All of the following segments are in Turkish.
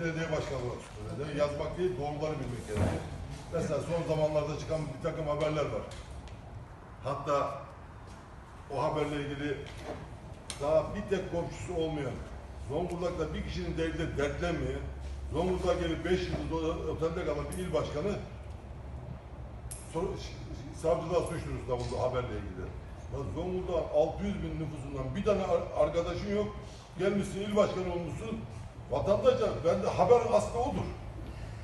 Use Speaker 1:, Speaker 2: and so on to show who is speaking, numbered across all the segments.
Speaker 1: belediye başkanı olarak söyledi. Yazmak değil, doğruları bilmek gerekiyor. Mesela son zamanlarda çıkan bir takım haberler var. Hatta o haberle ilgili daha bir tek komşusu olmayan, Zonguldak'ta bir kişinin derdiyle dertlenmeyen, Zonguldak'a gelip 5 yıldız otelde kalan bir il başkanı savcılığa suç duyurusunda bulundu haberle ilgili. Ya Zonguldak'ın 600 bin nüfusundan bir tane ar- arkadaşın yok. Gelmişsin il başkanı olmuşsun. Vatandaşa ben de haber aslı odur.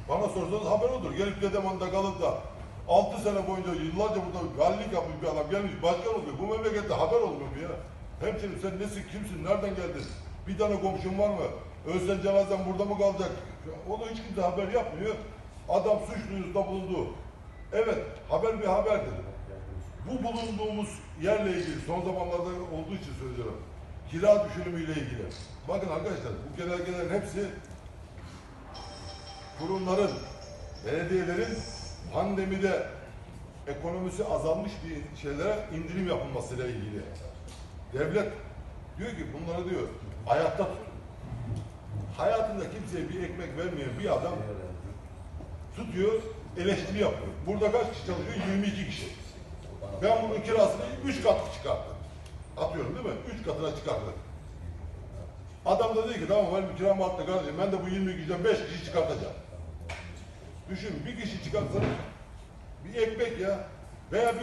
Speaker 1: Bana sorsanız haber odur. Gelip Dedeman'da kalıp da 6 sene boyunca yıllarca burada valilik yapmış bir adam gelmiş başkan oluyor. Bu memlekette haber olmuyor mu ya? Hemşerim sen nesin, kimsin, nereden geldin? Bir tane komşun var mı? Ölsen cenazen burada mı kalacak? Onu hiç kimse haber yapmıyor. Adam suç duyurusunda bulundu. Evet, haber bir haberdir. Bu bulunduğumuz yerle ilgili son zamanlarda olduğu için söylüyorum. Kira düşürümüyle ilgili. Bakın arkadaşlar bu genelgelerin hepsi kurumların, belediyelerin pandemide ekonomisi azalmış bir şeylere indirim yapılmasıyla ilgili. Devlet diyor ki bunları diyor ayakta tut. Hayatında kimseye bir ekmek vermeyen bir adam tutuyor, eleştiri yapıyor. Burada kaç kişi çalışıyor? 22 kişi. Ben bunun kirasını 3 katlı çıkarttım. Atıyorum değil mi? 3 katına çıkarttım. Adam da dedi ki tamam benim kiramı attı kardeşim ben de bu 22 kişiden 5 kişi çıkartacağım. Düşün bir kişi çıkartsa bir ekmek ya veya bir